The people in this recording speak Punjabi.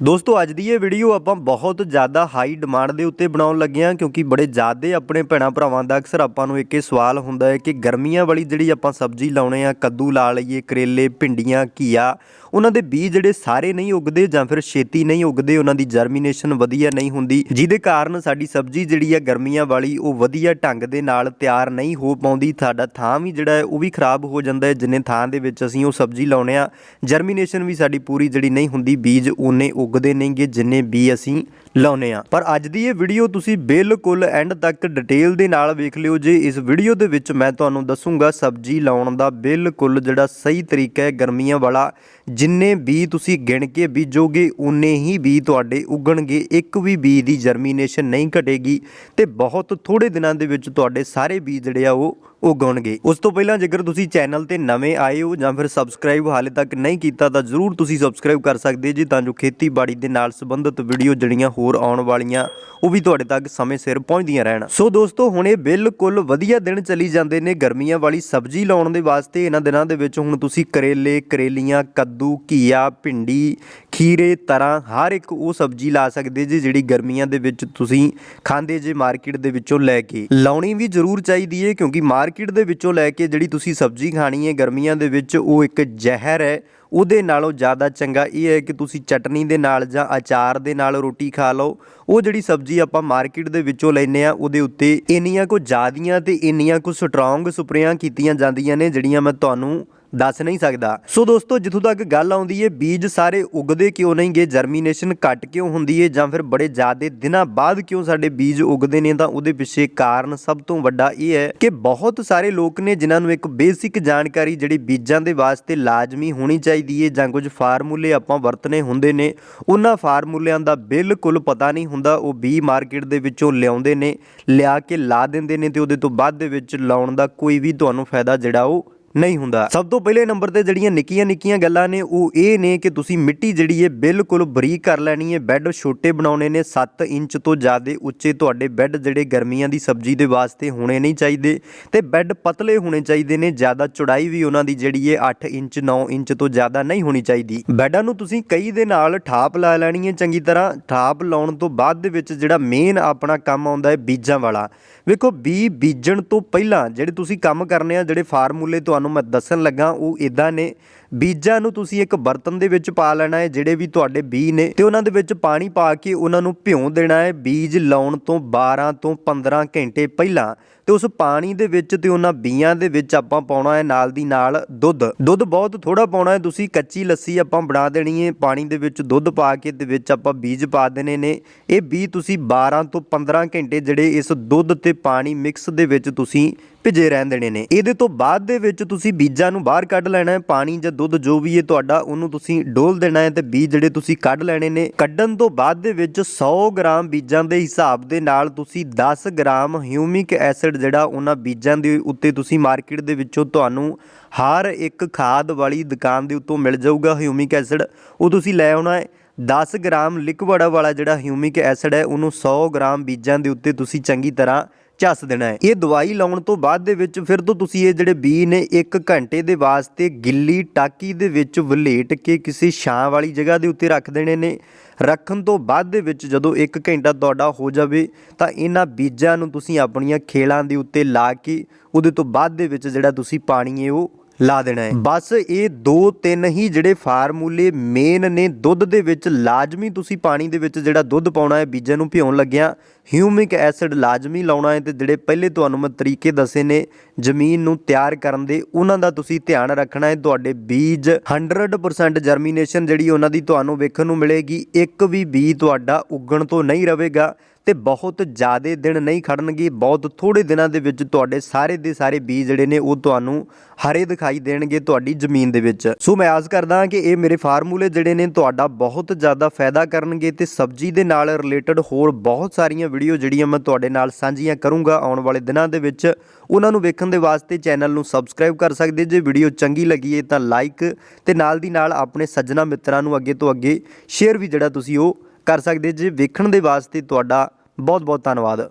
ਦੋਸਤੋ, ਅੱਜ ਦੀ ਇਹ ਵੀਡੀਓ ਆਪਾਂ ਬਹੁਤ ਜ਼ਿਆਦਾ ਹਾਈ ਡਿਮਾਂਡ ਦੇ ਉੱਤੇ ਬਣਾਉਣ ਲੱਗੇ ਹਾਂ ਕਿਉਂਕਿ ਬੜੇ ਜ਼ਿਆਦੇ ਆਪਣੇ ਭੈਣਾਂ ਭਰਾਵਾਂ ਦਾ ਅਕਸਰ ਆਪਾਂ ਨੂੰ ਇੱਕ ਇਹ ਸਵਾਲ ਹੁੰਦਾ ਹੈ ਕਿ ਗਰਮੀਆਂ ਵਾਲੀ ਜਿਹੜੀ ਆਪਾਂ ਸਬਜ਼ੀ ਲਾਉਣੇ ਆ ਕੱਦੂ ਲਾ ਲਈਏ, ਕਰੇਲੇ, ਭਿੰਡੀਆਂ, ਘੀਆ, ਉਹਨਾਂ ਦੇ ਬੀਜ ਜਿਹੜੇ ਸਾਰੇ ਨਹੀਂ ਉੱਗਦੇ ਜਾਂ ਫਿਰ ਛੇਤੀ ਨਹੀਂ ਉੱਗਦੇ, ਉਹਨਾਂ ਦੀ ਜਰਮੀਨੇਸ਼ਨ ਵਧੀਆ ਨਹੀਂ ਹੁੰਦੀ, ਜਿਹਦੇ ਕਾਰਨ ਸਾਡੀ ਸਬਜ਼ੀ ਜਿਹੜੀ ਆ ਗਰਮੀਆਂ ਵਾਲੀ ਉਹ ਵਧੀਆ ਢੰਗ ਦੇ ਨਾਲ ਤਿਆਰ ਨਹੀਂ ਹੋ ਪਾਉਂਦੀ, ਸਾਡਾ ਥਾਂ ਵੀ ਜਿਹੜਾ ਹੈ ਉਹ ਵੀ ਖਰਾਬ ਹੋ ਜਾਂਦਾ ਹੈ, ਜਿੰਨੇ ਥਾਂ ਦੇ ਵਿੱਚ ਅਸੀਂ ਉਹ ਸਬਜ਼ੀ ਲਾਉਣੇ ਆ ਜਰਮੀਨੇਸ਼ਨ ਵੀ ਸਾਡੀ ਪੂਰੀ ਜਿਹੜੀ ਨਹੀਂ ਹੁੰਦੀ, ਬੀਜ ਉਹਨੇ ਉੱਗਦੇ ਨਹੀਂਗੇ ਜਿੰਨੇ ਬੀ ਅਸੀਂ ਲਾਉਨੇ ਆ ਪਰ ਅੱਜ ਦੀ ਇਹ ਵੀਡੀਓ ਤੁਸੀਂ ਬਿਲਕੁਲ ਐਂਡ ਤੱਕ ਡਿਟੇਲ ਦੇ ਨਾਲ ਵੇਖ ਲਿਓ ਜੇ ਇਸ ਵੀਡੀਓ ਦੇ ਵਿੱਚ ਮੈਂ ਤੁਹਾਨੂੰ ਦੱਸੂਗਾ ਸਬਜ਼ੀ ਲਾਉਣ ਦਾ ਬਿਲਕੁਲ ਜਿਹੜਾ ਸਹੀ ਤਰੀਕਾ ਹੈ ਗਰਮੀਆਂ ਵਾਲਾ। ਜਿੰਨੇ ਬੀ ਤੁਸੀਂ ਗਿਣ ਕੇ ਬੀਜੋਗੇ ਉਨੇ ਹੀ ਬੀ ਤੁਹਾਡੇ ਉੱਗਣਗੇ। ਇੱਕ ਵੀ ਬੀ ਦੀ ਜਰਮੀਨੇਸ਼ਨ ਨਹੀਂ ਘਟੇਗੀ ਤੇ ਬਹੁਤ ਥੋੜੇ ਦਿਨਾਂ ਦੇ ਵਿੱਚ ਤੁਹਾਡੇ ਸਾਰੇ ਬੀ ਜਿਹੜੇ ਆ ਉਹ ਉਗਾਉਣਗੇ ਉਸ ਤੋਂ ਪਹਿਲਾਂ ਜੇਕਰ ਤੁਸੀਂ ਚੈਨਲ ਤੇ ਨਵੇਂ ਆਏ ਹੋ ਜਾਂ ਫਿਰ ਸਬਸਕ੍ਰਾਈਬ ਹਾਲੇ ਤੱਕ ਨਹੀਂ ਕੀਤਾ, ਤਾਂ ਜਰੂਰ ਤੁਸੀਂ ਸਬਸਕ੍ਰਾਈਬ ਕਰ ਸਕਦੇ ਜੀ, ਤਾਂ ਜੋ ਖੇਤੀਬਾੜੀ ਦੇ ਨਾਲ ਸੰਬੰਧਿਤ ਵੀਡੀਓ ਜਿਹੜੀਆਂ ਹੋਰ ਆਉਣ ਵਾਲੀਆਂ, ਉਹ ਵੀ ਤੁਹਾਡੇ ਤੱਕ ਸਮੇਂ ਸਿਰ ਪਹੁੰਚਦੀਆਂ ਰਹਿਣ। ਸੋ ਦੋਸਤੋ, ਹੁਣ ਇਹ ਬਿਲਕੁਲ ਵਧੀਆ ਦਿਨ ਚੱਲੀ ਜਾਂਦੇ ਨੇ। ਗਰਮੀਆਂ ਵਾਲੀ ਸਬਜ਼ੀ ਲਾਉਣ ਦੇ ਵਾਸਤੇ ਇਹਨਾਂ ਦਿਨਾਂ ਦੇ ਵਿੱਚ ਹੁਣ ਤੁਸੀਂ ਕਰੇਲੇ, ਕਰੇਲੀਆਂ, ਕੱਦੂ, ਘੀਆ, ਭਿੰਡੀ ਖੀਰੇ ਤਰ੍ਹਾਂ ਹਰ ਇੱਕ ਉਹ ਸਬਜ਼ੀ ਲਾ ਸਕਦੇ ਜੀ ਜਿਹੜੀ ਗਰਮੀਆਂ ਦੇ ਵਿੱਚ ਤੁਸੀਂ ਖਾਂਦੇ ਜੇ ਮਾਰਕੀਟ ਦੇ ਵਿੱਚੋਂ ਲੈ ਕੇ। ਲਾਉਣੀ ਵੀ ਜ਼ਰੂਰ ਚਾਹੀਦੀ ਹੈ ਕਿਉਂਕਿ ਮਾਰਕੀਟ ਦੇ ਵਿੱਚੋਂ ਲੈ ਕੇ ਜਿਹੜੀ ਤੁਸੀਂ ਸਬਜ਼ੀ ਖਾਣੀ ਹੈ ਗਰਮੀਆਂ ਦੇ ਵਿੱਚ ਉਹ ਇੱਕ ਜ਼ਹਿਰ ਹੈ ਉਹਦੇ ਨਾਲੋਂ ਜ਼ਿਆਦਾ ਚੰਗਾ ਇਹ ਹੈ ਕਿ ਤੁਸੀਂ ਚਟਨੀ ਦੇ ਨਾਲ ਜਾਂ ਅਚਾਰ ਦੇ ਨਾਲ ਰੋਟੀ ਖਾ ਲਓ। ਉਹ ਜਿਹੜੀ ਸਬਜ਼ੀ ਆਪਾਂ ਮਾਰਕੀਟ ਦੇ ਵਿੱਚੋਂ ਲੈਨੇ ਆ ਉਹਦੇ ਉੱਤੇ ਇੰਨੀਆਂ ਕੋ ਜ਼ਿਆਦੀਆਂ ਤੇ ਇੰਨੀਆਂ ਕੋ ਸਟਰੋਂਗ ਸਪਰੇਆਂ ਕੀਤੀਆਂ ਜਾਂਦੀਆਂ ਨੇ, ਜਿਹੜੀਆਂ ਮੈਂ ਤੁਹਾਨੂੰ ਦੱਸ ਨਹੀਂ ਸਕਦਾ। ਸੋ ਦੋਸਤੋ, ਜਿੱਥੋਂ ਤੱਕ ਗੱਲ ਆਉਂਦੀ ਹੈ ਬੀਜ ਸਾਰੇ ਉਗਦੇ ਕਿਉਂ ਨਹੀਂਗੇ ਜਰਮੀਨੇਸ਼ਨ ਘੱਟ ਕਿਉਂ ਹੁੰਦੀ ਹੈ ਜਾਂ ਫਿਰ ਬੜੇ ਜ਼ਿਆਦੇ ਦਿਨਾਂ ਬਾਅਦ ਕਿਉਂ ਸਾਡੇ ਬੀਜ ਉਗਦੇ ਨੇ? ਤਾਂ ਉਹਦੇ ਪਿੱਛੇ ਕਾਰਨ ਸਭ ਤੋਂ ਵੱਡਾ ਇਹ ਹੈ ਕਿ ਬਹੁਤ ਸਾਰੇ ਲੋਕ ਨੇ ਜਿਨ੍ਹਾਂ ਨੂੰ ਇੱਕ ਬੇਸਿਕ ਜਾਣਕਾਰੀ ਜਿਹੜੀ ਬੀਜਾਂ ਦੇ ਵਾਸਤੇ ਲਾਜ਼ਮੀ ਹੋਣੀ ਚਾਹੀਦੀ ਹੈ ਜਾਂ ਕੁਝ ਫਾਰਮੂਲੇ ਆਪਾਂ ਵਰਤਨੇ ਹੁੰਦੇ ਨੇ, ਉਹਨਾਂ ਫਾਰਮੂਲਿਆਂ ਦਾ ਬਿਲਕੁਲ ਪਤਾ ਨਹੀਂ ਹੁੰਦਾ। ਉਹ ਬੀ ਮਾਰਕੀਟ ਦੇ ਵਿੱਚੋਂ ਲਿਆਉਂਦੇ ਨੇ, ਲਿਆ ਕੇ ਲਾ ਦਿੰਦੇ ਨੇ ਤੇ ਉਹਦੇ ਤੋਂ ਬਾਅਦ ਦੇ ਵਿੱਚ ਲਾਉਣ ਦਾ ਕੋਈ ਵੀ ਤੁਹਾਨੂੰ ਫਾਇਦਾ ਜਿਹੜਾ ਉਹ ਨਹੀਂ ਹੁੰਦਾ। ਸਭ ਤੋਂ ਪਹਿਲੇ ਨੰਬਰ ਤੇ ਜਿਹੜੀਆਂ ਨਿੱਕੀਆਂ ਨਿੱਕੀਆਂ ਗੱਲਾਂ ਨੇ, ਉਹ ਇਹ ਨੇ ਕਿ ਤੁਸੀਂ ਮਿੱਟੀ ਜਿਹੜੀ ਹੈ ਬਿਲਕੁਲ ਬਰੀਕ ਕਰ ਲੈਣੀ ਹੈ ਬੈੱਡ ਛੋਟੇ ਬਣਾਉਣੇ ਨੇ 7 ਇੰਚ ਤੋਂ ਜ਼ਿਆਦਾ ਉੱਚੇ ਤੁਹਾਡੇ ਬੈੱਡ ਜਿਹੜੇ ਗਰਮੀਆਂ ਦੀ ਸਬਜ਼ੀ ਦੇ ਵਾਸਤੇ ਹੋਣੇ ਨਹੀਂ ਚਾਹੀਦੇ ਤੇ ਬੈੱਡ ਪਤਲੇ ਹੋਣੇ ਚਾਹੀਦੇ ਨੇ, ਜ਼ਿਆਦਾ ਚੌੜਾਈ ਵੀ ਉਹਨਾਂ ਦੀ ਜਿਹੜੀ ਹੈ 8 ਇੰਚ 9 ਇੰਚ ਤੋਂ ਜ਼ਿਆਦਾ ਨਹੀਂ ਹੋਣੀ ਚਾਹੀਦੀ। ਬੈੱਡਾਂ ਨੂੰ ਤੁਸੀਂ ਕਈ ਦੇ ਨਾਲ ਠਾਪ ਲਾ ਲੈਣੀ ਹੈ ਚੰਗੀ ਤਰ੍ਹਾਂ। ਠਾਪ ਲਾਉਣ ਤੋਂ ਬਾਅਦ ਦੇ ਵਿੱਚ ਜਿਹੜਾ ਮੇਨ ਆਪਣਾ ਕੰਮ ਆਉਂਦਾ ਹੈ ਬੀਜਾਂ ਵਾਲਾ। ਵੇਖੋ, ਬੀ ਬੀਜਣ ਤੋਂ ਪਹਿਲਾਂ ਜਿਹੜੇ ਤੁਸੀਂ ਕੰਮ ਕਰਨੇ ਆ, ਜਿਹੜੇ ਫਾਰਮੂਲੇ ਤੁਹਾਨੂੰ ਮੈਂ ਦੱਸਣ ਲੱਗਾ ਉਹ ਇਦਾਂ ਨੇ ਬੀਜਾਂ ਨੂੰ ਤੁਸੀਂ ਇੱਕ ਬਰਤਨ ਦੇ ਵਿੱਚ ਪਾ ਲੈਣਾ ਹੈ, ਜਿਹੜੇ ਵੀ ਤੁਹਾਡੇ ਬੀ ਨੇ, ਤੇ ਉਹਨਾਂ ਦੇ ਵਿੱਚ ਪਾਣੀ ਪਾ ਕੇ ਉਹਨਾਂ ਨੂੰ ਭਿਉਂ ਦੇਣਾ ਹੈ। ਬੀਜ ਲਾਉਣ ਤੋਂ 12 ਤੋਂ 15 ਘੰਟੇ ਪਹਿਲਾਂ ਤੇ ਉਸ ਪਾਣੀ ਦੇ ਵਿੱਚ ਤੇ ਉਹਨਾਂ ਬੀਆਂ ਦੇ ਵਿੱਚ ਆਪਾਂ ਪਾਉਣਾ ਹੈ ਨਾਲ ਦੀ ਨਾਲ ਦੁੱਧ। ਦੁੱਧ ਬਹੁਤ ਥੋੜਾ ਪਾਉਣਾ ਹੈ, ਤੁਸੀਂ ਕੱਚੀ ਲੱਸੀ ਆਪਾਂ ਬਣਾ ਦੇਣੀ ਹੈ, ਪਾਣੀ ਦੇ ਵਿੱਚ ਦੁੱਧ ਪਾ ਕੇ ਦੇ ਵਿੱਚ ਆਪਾਂ ਬੀਜ ਪਾ ਦੇਣੇ ਨੇ। ਇਹ ਬੀ ਤੁਸੀਂ 12 ਤੋਂ 15 ਘੰਟੇ ਜਿਹੜੇ ਇਸ ਦੁੱਧ ਤੇ ਪਾਣੀ ਮਿਕਸ ਦੇ ਵਿੱਚ ਤੁਸੀਂ ਭਿਜੇ ਰਹਿਣ ਦੇਣੇ ਨੇ। ਇਹਦੇ ਤੋਂ ਬਾਅਦ ਦੇ ਵਿੱਚ ਤੁਸੀਂ ਬੀਜਾਂ ਨੂੰ ਬਾਹਰ ਕੱਢ ਲੈਣਾ ਹੈ, ਪਾਣੀ ਜਾਂ ਦੁੱਧ ਜੋ ਵੀ ਹੈ ਤੁਹਾਡਾ, ਉਹਨੂੰ ਤੁਸੀਂ ਡੋਲ ਦੇਣਾ ਹੈ ਤੇ ਬੀਜ ਜਿਹੜੇ ਤੁਸੀਂ ਕੱਢ ਲੈਣੇ ਨੇ। ਕੱਢਣ ਤੋਂ ਬਾਅਦ ਦੇ ਵਿੱਚ 100 ਗ੍ਰਾਮ ਬੀਜਾਂ ਦੇ ਹਿਸਾਬ ਦੇ ਨਾਲ ਤੁਸੀਂ 10 ਗ੍ਰਾਮ ਹਿਊਮਿਕ ਐਸਿਡ ਜਿਹੜਾ ਉਹਨਾਂ ਬੀਜਾਂ ਦੇ ਉੱਤੇ ਤੁਸੀਂ ਮਾਰਕੀਟ ਦੇ ਵਿੱਚੋਂ ਤੁਹਾਨੂੰ ਹਰ ਇੱਕ ਖਾਦ ਵਾਲੀ ਦੁਕਾਨ ਦੇ ਉੱਤੋਂ ਮਿਲ ਜਾਊਗਾ ਹਿਊਮਿਕ ਐਸਿਡ। ਉਹ ਤੁਸੀਂ ਲੈ ਆਉਣਾ ਹੈ। 10 ਗ੍ਰਾਮ ਲਿਕਵਿਡ ਵਾਲਾ ਜਿਹੜਾ ਹਿਊਮਿਕ ਐਸਿਡ ਹੈ, ਉਹਨੂੰ 100 ਗ੍ਰਾਮ ਬੀਜਾਂ ਦੇ ਉੱਤੇ ਤੁਸੀਂ ਚੰਗੀ ਤਰ੍ਹਾਂ ਚੱਸ ਦੇਣਾ ਹੈ। ਇਹ ਦਵਾਈ ਲਾਉਣ ਤੋਂ ਬਾਅਦ ਦੇ ਵਿੱਚ ਫਿਰ ਤੋਂ ਤੁਸੀਂ ਇਹ ਜਿਹੜੇ ਬੀ ਨੇ 1 ਘੰਟੇ ਦੇ ਵਾਸਤੇ ਗਿੱਲੀ ਟਾਕੀ ਦੇ ਵਿੱਚ ਵਲੇਟ ਕੇ ਕਿਸੇ ਛਾਂ ਵਾਲੀ ਜਗ੍ਹਾ ਦੇ ਉੱਤੇ ਰੱਖ ਦੇਣੇ ਨੇ। ਰੱਖਣ ਤੋਂ ਬਾਅਦ ਦੇ ਵਿੱਚ ਜਦੋਂ 1 ਘੰਟਾ ਤੁਹਾਡਾ ਹੋ ਜਾਵੇ, ਤਾਂ ਇਹਨਾਂ ਬੀਜਾਂ ਨੂੰ ਤੁਸੀਂ ਆਪਣੀਆਂ ਖੇਲਾਂ ਦੇ ਉੱਤੇ ਲਾ ਕੇ ਉਹਦੇ ਤੋਂ ਬਾਅਦ ਦੇ ਵਿੱਚ ਜਿਹੜਾ ਤੁਸੀਂ ਪਾਣੀ ਹੈ, ਉਹ ਲਾ ਦੇਣਾ ਹੈ। ਬਸ ਇਹ ਦੋ ਤਿੰਨ ਹੀ ਜਿਹੜੇ ਫਾਰਮੂਲੇ ਮੇਨ ਨੇ, ਦੁੱਧ ਦੇ ਵਿੱਚ ਲਾਜ਼ਮੀ ਤੁਸੀਂ ਪਾਣੀ ਦੇ ਵਿੱਚ ਜਿਹੜਾ ਦੁੱਧ ਪਾਉਣਾ ਹੈ, ਬੀਜਾਂ ਨੂੰ ਭਿਉਣ ਲੱਗਿਆ ਹਿਊਮਿਕ ਐਸਿਡ ਲਾਜ਼ਮੀ ਲਾਉਣਾ ਹੈ ਤੇ ਜਿਹੜੇ ਪਹਿਲੇ ਤੁਹਾਨੂੰ ਮੈਂ ਤਰੀਕੇ ਦੱਸੇ ਨੇ ਜ਼ਮੀਨ ਨੂੰ ਤਿਆਰ ਕਰਨ ਦੇ, ਉਹਨਾਂ ਦਾ ਤੁਸੀਂ ਧਿਆਨ ਰੱਖਣਾ ਹੈ। ਤੁਹਾਡੇ ਬੀਜ 100% ਜਰਮੀਨੇਸ਼ਨ ਜਿਹੜੀ ਉਹਨਾਂ ਦੀ ਤੁਹਾਨੂੰ ਵੇਖਣ ਨੂੰ ਮਿਲੇਗੀ, ਇੱਕ ਵੀ ਬੀ ਤੁਹਾਡਾ ਉੱਗਣ ਤੋਂ ਨਹੀਂ ਰਹੇਗਾ ਤੇ ਬਹੁਤ ਜ਼ਿਆਦਾ ਦਿਨ ਨਹੀਂ ਖੜਨਗੇ, ਬਹੁਤ ਥੋੜੇ ਦਿਨਾਂ ਦੇ ਵਿੱਚ ਤੁਹਾਡੇ ਸਾਰੇ ਦੇ ਸਾਰੇ ਬੀਜ ਜਿਹੜੇ ਨੇ ਉਹ ਤੁਹਾਨੂੰ ਹਰੇ ਦਿਖਾਈ ਦੇਣਗੇ ਤੁਹਾਡੀ ਜ਼ਮੀਨ ਦੇ ਵਿੱਚ। ਸੋ ਮੈਂ ਆਸ ਕਰਦਾ ਕਿ ਇਹ ਮੇਰੇ ਫਾਰਮੂਲੇ ਜਿਹੜੇ ਨੇ ਤੁਹਾਡਾ ਬਹੁਤ ਜ਼ਿਆਦਾ ਫਾਇਦਾ ਕਰਨਗੇ ਤੇ ਸਬਜ਼ੀ ਦੇ ਨਾਲ ਰਿਲੇਟਡ ਹੋਰ ਬਹੁਤ ਸਾਰੀਆਂ ਵੀਡੀਓ ਜਿਹੜੀਆਂ ਮੈਂ ਤੁਹਾਡੇ ਨਾਲ ਸਾਂਝੀਆਂ ਕਰੂੰਗਾ ਆਉਣ ਵਾਲੇ ਦਿਨਾਂ ਦੇ ਵਿੱਚ, ਉਹਨਾਂ ਨੂੰ ਵੇਖਣ ਦੇ ਵਾਸਤੇ ਚੈਨਲ ਨੂੰ ਸਬਸਕ੍ਰਾਈਬ ਕਰ ਸਕਦੇ ਜੇ ਵੀਡੀਓ ਚੰਗੀ ਲੱਗੀ ਹੈ ਤਾਂ ਲਾਈਕ ਤੇ ਨਾਲ ਦੀ ਨਾਲ ਆਪਣੇ ਸੱਜਣਾ ਮਿੱਤਰਾਂ ਨੂੰ ਅੱਗੇ ਤੋਂ ਅੱਗੇ ਸ਼ੇਅਰ ਵੀ ਜਿਹੜਾ ਤੁਸੀਂ ਉਹ ਕਰ ਸਕਦੇ ਜੇ ਵੇਖਣ ਦੇ ਵਾਸਤੇ ਤੁਹਾਡਾ ਬਹੁਤ ਬਹੁਤ ਧੰਨਵਾਦ।